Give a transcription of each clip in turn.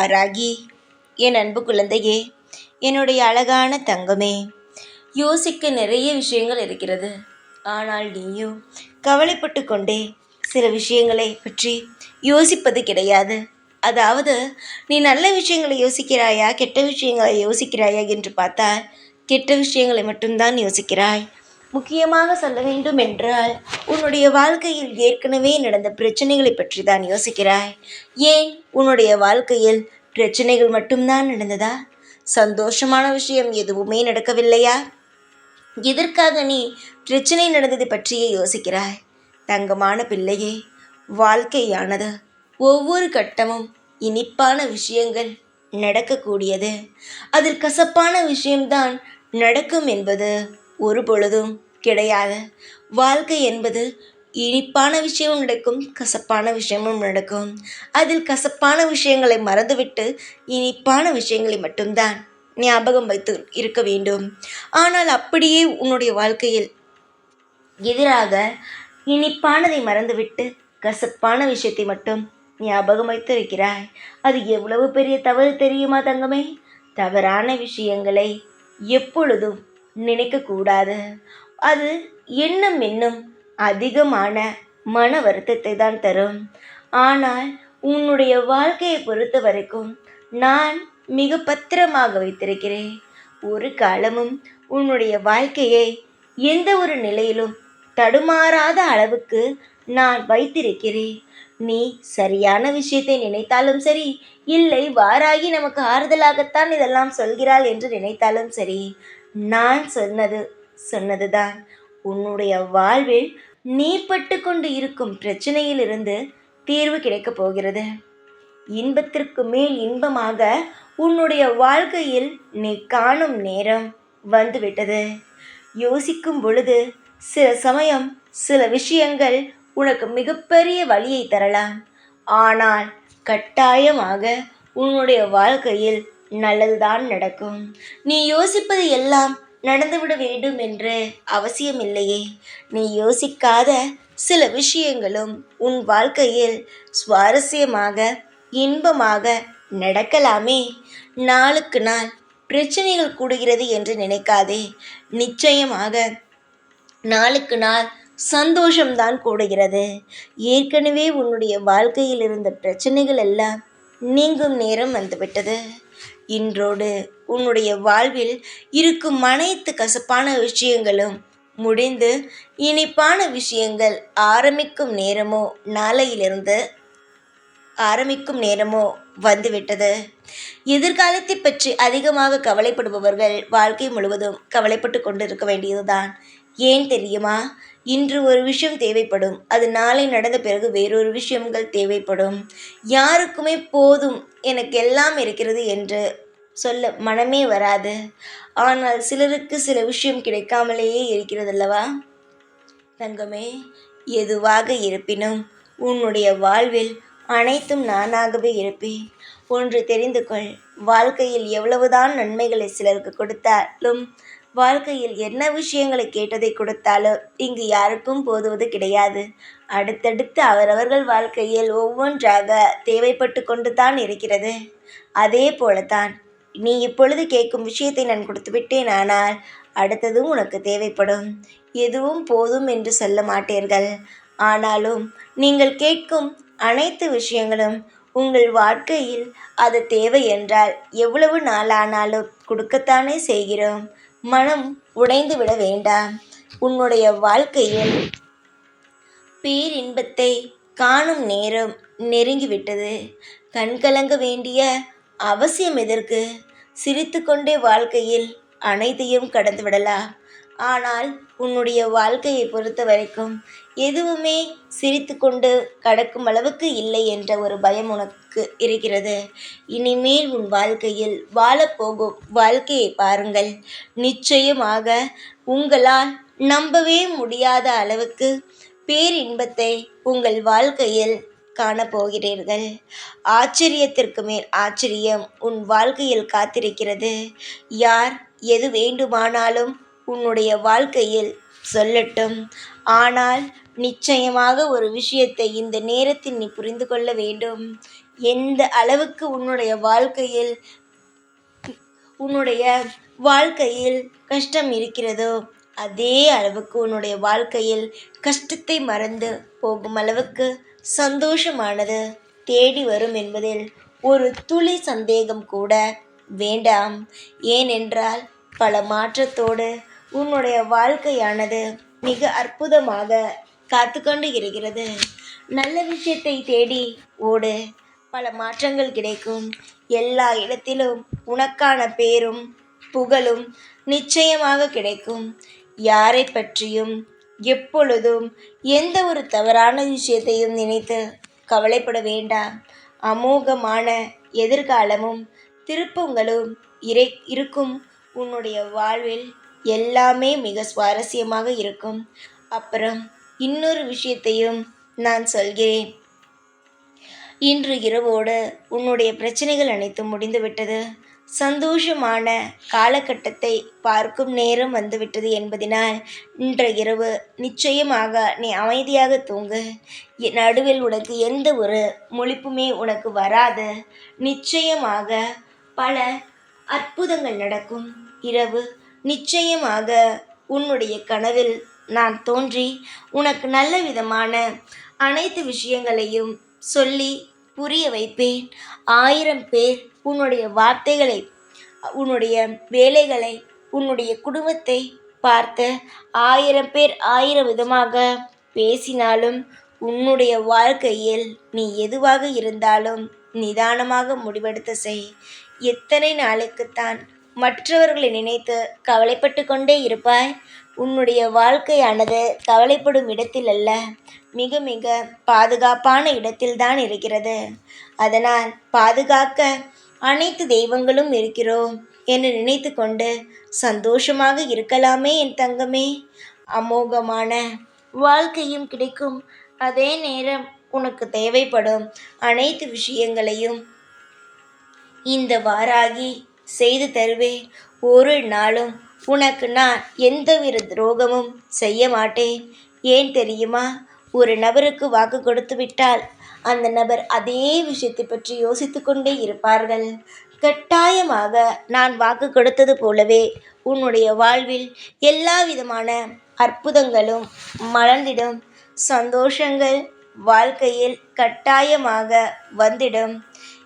ஆராகி என் அன்பு குழந்தையே என்னுடைய அழகான தங்கமே யோசிக்க நிறைய விஷயங்கள் இருக்கிறது. ஆனால் நீயும் கவலைப்பட்டு கொண்டே சில விஷயங்களை பற்றி யோசிப்பது கிடையாது. அதாவது நீ நல்ல விஷயங்களை யோசிக்கிறாயா கெட்ட விஷயங்களை யோசிக்கிறாயா என்று பார்த்தால் கெட்ட விஷயங்களை மட்டும்தான் யோசிக்கிறாய். முக்கியமாக சொல்ல வேண்டும் என்றால் உன்னுடைய வாழ்க்கையில் ஏற்கனவே நடந்த பிரச்சனைகளை பற்றி தான் யோசிக்கிறாய். ஏன்? உன்னுடைய வாழ்க்கையில் பிரச்சனைகள் மட்டும்தான் நடந்ததா? சந்தோஷமான விஷயம் எதுவுமே நடக்கவில்லையா? எதற்காக நீ பிரச்சனை நடந்தது பற்றியே யோசிக்கிறாய்? தங்கமான பிள்ளையே வாழ்க்கையானது ஒவ்வொரு கட்டமும் இனிப்பான விஷயங்கள் நடக்கக்கூடியது. அதில் கசப்பான விஷயம்தான் நடக்கும் என்பது ஒரு பொழுதும் கிடையாது. வாழ்க்கை என்பது இனிப்பான விஷயமும் நடக்கும் கசப்பான விஷயமும் நடக்கும். அதில் கசப்பான விஷயங்களை மறந்துவிட்டு இனிப்பான விஷயங்களை மட்டும்தான் ஞாபகம் வைத்து இருக்க வேண்டும். ஆனால் அப்படியே உன்னுடைய வாழ்க்கையில் எதிராக இனிப்பானதை மறந்துவிட்டு கசப்பான விஷயத்தை மட்டும் ஞாபகம் வைத்திருக்கிறாய். அது எவ்வளவு பெரிய தவறு தெரியுமா தங்கமே? தவறான விஷயங்களை எப்பொழுதும் நினைக்கக்கூடாது. அது இன்னும் இன்னும் அதிகமான மன வருத்தத்தை தான் தரும். ஆனால் உன்னுடைய வாழ்க்கையை பொறுத்த வரைக்கும் நான் மிக பத்திரமாக வைத்திருக்கிறேன். ஒரு காலமும் உன்னுடைய வாழ்க்கையை எந்த ஒரு நிலையிலும் தடுமாறாத அளவுக்கு நான் வைத்திருக்கிறேன். நீ சரியான விஷயத்தை நினைத்தாலும் சரி இல்லை வாராகி நமக்கு ஆறுதலாகத்தான் இதெல்லாம் சொல்கிறாள் என்று நினைத்தாலும் சரி நான் சொன்னது சொன்னதுதான். உன்னுடைய வாழ்வில் நீ பட்டு கொண்டு இருக்கும் பிரச்சனையிலிருந்து தீர்வு கிடைக்கப் போகிறது. இன்பத்திற்கு மேல் இன்பமாக உன்னுடைய வாழ்க்கையில் நீ காணும் நேரம் வந்துவிட்டது. யோசிக்கும் பொழுது சில சமயம் சில விஷயங்கள் உனக்கு மிகப்பெரிய வழியை தரலாம். ஆனால் கட்டாயமாக உன்னுடைய வாழ்க்கையில் நல்லதுதான் நடக்கும். நீ யோசிப்பது எல்லாம் நடந்துவிட வேண்டும் என்று அவசியமில்லையே. நீ யோசிக்காத சில விஷயங்களும் உன் வாழ்க்கையில் சுவாரஸ்யமாக இன்பமாக நடக்கலாமே. நாளுக்கு நாள் பிரச்சனைகள் கூடுகிறது என்று நினைக்காதே. நிச்சயமாக நாளுக்கு நாள் சந்தோஷம்தான் கூடுகிறது. ஏற்கனவே உன்னுடைய வாழ்க்கையில் இருந்த பிரச்சனைகள் எல்லாம் நீங்கும் நேரம் வந்துவிட்டது. இன்றோடு. உன்னுடைய வாழ்வில் இருக்கும் அனைத்து கசப்பான விஷயங்களும் முடிந்து இனிப்பான விஷயங்கள் ஆரம்பிக்கும் நேரமோ நாளையிலிருந்து ஆரம்பிக்கும் நேரமோ வந்துவிட்டது. எதிர்காலத்தை பற்றி அதிகமாக கவலைப்படுபவர்கள் வாழ்க்கை முழுவதும் கவலைப்பட்டு கொண்டிருக்க வேண்டியதுதான். ஏன் தெரியுமா? இன்று ஒரு விஷயம் தேவைப்படும். அது நாளை நடந்த பிறகு வேறொரு விஷயங்கள் தேவைப்படும். யாருக்குமே போதும் எனக்கு எல்லாம் இருக்கிறது என்று சொல்ல மனமே வராது. ஆனால் சிலருக்கு சில விஷயம் கிடைக்காமலேயே இருக்கிறதல்லவா? தங்கமே எதுவாக இருப்பினும் உன்னுடைய வாழ்வில் அனைத்தும் நானாகவே இருப்பேன். ஒன்று தெரிந்து கொள். வாழ்க்கையில் எவ்வளவுதான் நன்மைகளை சிலருக்கு கொடுத்தாலும் வாழ்க்கையில் என்ன விஷயங்களை கேட்டதை கொடுத்தாலும் இங்கு யாருக்கும் போதுவது கிடையாது. அடுத்தடுத்து அவரவர்கள் வாழ்க்கையில் ஒவ்வொன்றாக தேவைப்பட்டு கொண்டு தான் இருக்கிறது. அதே போலத்தான் நீ இப்பொழுது கேட்கும் விஷயத்தை நான் கொடுத்து விட்டேன் ஆனால் அடுத்ததும் உனக்கு தேவைப்படும். எதுவும் போதும் என்று சொல்ல மாட்டீர்கள். ஆனாலும் நீங்கள் கேட்கும் அனைத்து விஷயங்களும் உங்கள் வாழ்க்கையில் அது தேவை என்றால் எவ்வளவு நாளானாலும் கொடுக்கத்தானே செய்கிறோம். மனம் உடைந்து விட வேண்டாம். உன்னுடைய வாழ்க்கையில் பேரின்பத்தை காணும் நேரம் நெருங்கிவிட்டது கண்கலங்க வேண்டிய அவசியம் எதற்கு? சிரித்துக்கொண்டே வாழ்க்கையில் அனைத்தையும் கடந்து விடலாம். ஆனால் உன்னுடைய வாழ்க்கையை பொறுத்த வரைக்கும் எதுவுமே சிரித்து கொண்டு கடக்கும் அளவுக்கு இல்லை என்ற ஒரு பயம் உனக்கு இருக்கிறது. இனிமேல் உன் வாழ்க்கையில் வாழப்போகும் வாழ்க்கையை பாருங்கள். நிச்சயமாக உங்களால் நம்பவே முடியாத அளவுக்கு பேரின்பத்தை உங்கள் வாழ்க்கையில் காணப்போகிறீர்கள். ஆச்சரியத்திற்கு மேல் ஆச்சரியம் உன் வாழ்க்கையில் காத்திருக்கிறது. யார் எது வேண்டுமானாலும் உன்னுடைய வாழ்க்கையில் சொல்லட்டும். ஆனால் நிச்சயமாக ஒரு விஷயத்தை இந்த நேரத்தில் நீ புரிந்து கொள்ள வேண்டும். எந்த அளவுக்கு உன்னுடைய வாழ்க்கையில் உன்னுடைய வாழ்க்கையில் கஷ்டம் இருக்கிறதோ அதே அளவுக்கு உன்னுடைய வாழ்க்கையில் கஷ்டத்தை மறந்து போகும் அளவுக்கு சந்தோஷமானது தேடி வரும் என்பதில் ஒரு துளி சந்தேகம் கூட வேண்டாம். ஏனென்றால் பல மாற்றத்தோடு உன்னுடைய வாழ்க்கையானது மிக அற்புதமாக காத்துக்கொண்டு இருக்கிறது. நல்ல விஷயத்தை தேடி ஓடு. பல மாற்றங்கள் கிடைக்கும். எல்லா இடத்திலும் உனக்கான பேரும் புகழும் நிச்சயமாக கிடைக்கும். யாரை பற்றியும் எப்பொழுதும் எந்த ஒரு தவறான விஷயத்தையும் நினைத்து கவலைப்பட வேண்டாம். அமோகமான எதிர்காலமும் திருப்பங்களும் இறை இருக்கும் உன்னுடைய வாழ்வில் எல்லாமே மிக சுவாரஸ்யமாக இருக்கும். அப்புறம் இன்னொரு விஷயத்தையும் நான் சொல்கிறேன். இன்று இரவோடு உன்னுடைய பிரச்சனைகள் அனைத்தும் முடிந்துவிட்டது. சந்தோஷமான காலகட்டத்தை பார்க்கும் நேரம் வந்துவிட்டது என்பதினால் இன்று இரவு நிச்சயமாக நீ அமைதியாக தூங்கு. நடுவில் உனக்கு எந்த ஒரு முழிப்புமே உனக்கு வராது. நிச்சயமாக பல அற்புதங்கள் நடக்கும். இரவு நிச்சயமாக உன்னுடைய கனவில் நான் தோன்றி உனக்கு நல்ல விதமான அனைத்து விஷயங்களையும் சொல்லி புரிய வைப்பேன். ஆயிரம் பேர் உன்னுடைய வார்த்தைகளை உன்னுடைய வேலைகளை உன்னுடைய குடும்பத்தை பார்த்த ஆயிரம் பேர் ஆயிரம் விதமாக பேசினாலும் உன்னுடைய வாழ்க்கையில் நீ எதுவாக இருந்தாலும் நிதானமாக முடிவெடுத்து செய். எத்தனை நாளுக்குத்தான் மற்றவர்களை நினைத்து கவலைப்பட்டு கொண்டே இருப்பாய். உன்னுடைய வாழ்க்கையானது கவலைப்படும் இடத்தில் அல்ல மிக மிக பாதுகாப்பான இடத்தில்தான் இருக்கிறது. அதனால் பாதுகாக்க அனைத்து தெய்வங்களும் இருக்கிறோம் என்று நினைத்து கொண்டு சந்தோஷமாக இருக்கலாமே என் தங்கமே. அமோகமான வாழ்க்கையும் கிடைக்கும். அதே நேரம் உனக்கு தேவைப்படும் அனைத்து விஷயங்களையும் இந்த வாராகி செய்து தருவேன். ஒரு நாளும் உனக்கு நான் எந்தவித துரோகமும் செய்ய மாட்டேன். ஏன் தெரியுமா? ஒரு நபருக்கு வாக்கு கொடுத்து விட்டால் அந்த நபர் அதே விஷயத்தை பற்றி யோசித்து கொண்டே இருப்பார்கள். கட்டாயமாக நான் வாக்கு கொடுத்தது போலவே உன்னுடைய வாழ்வில் எல்லா விதமான அற்புதங்களும் மலர்ந்திடும். சந்தோஷங்கள் வாழ்க்கையில் கட்டாயமாக வந்திடும்.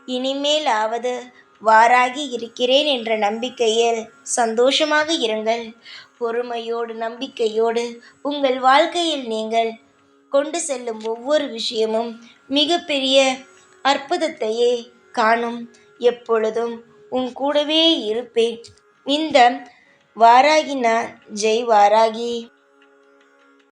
இனிமேலாவது வாராகி இருக்கிறேன் என்ற நம்பிக்கையில் சந்தோஷமாக இருங்கள். பொறுமையோடு நம்பிக்கையோடு உங்கள் வாழ்க்கையில் நீங்கள் கொண்டு செல்லும் ஒவ்வொரு விஷயமும் மிகப்பெரிய அற்புதத்தையே காணும். எப்பொழுதும் உன் கூடவே இருப்பேன். இந்த வாராகி நான் ஜெய் வாராகி.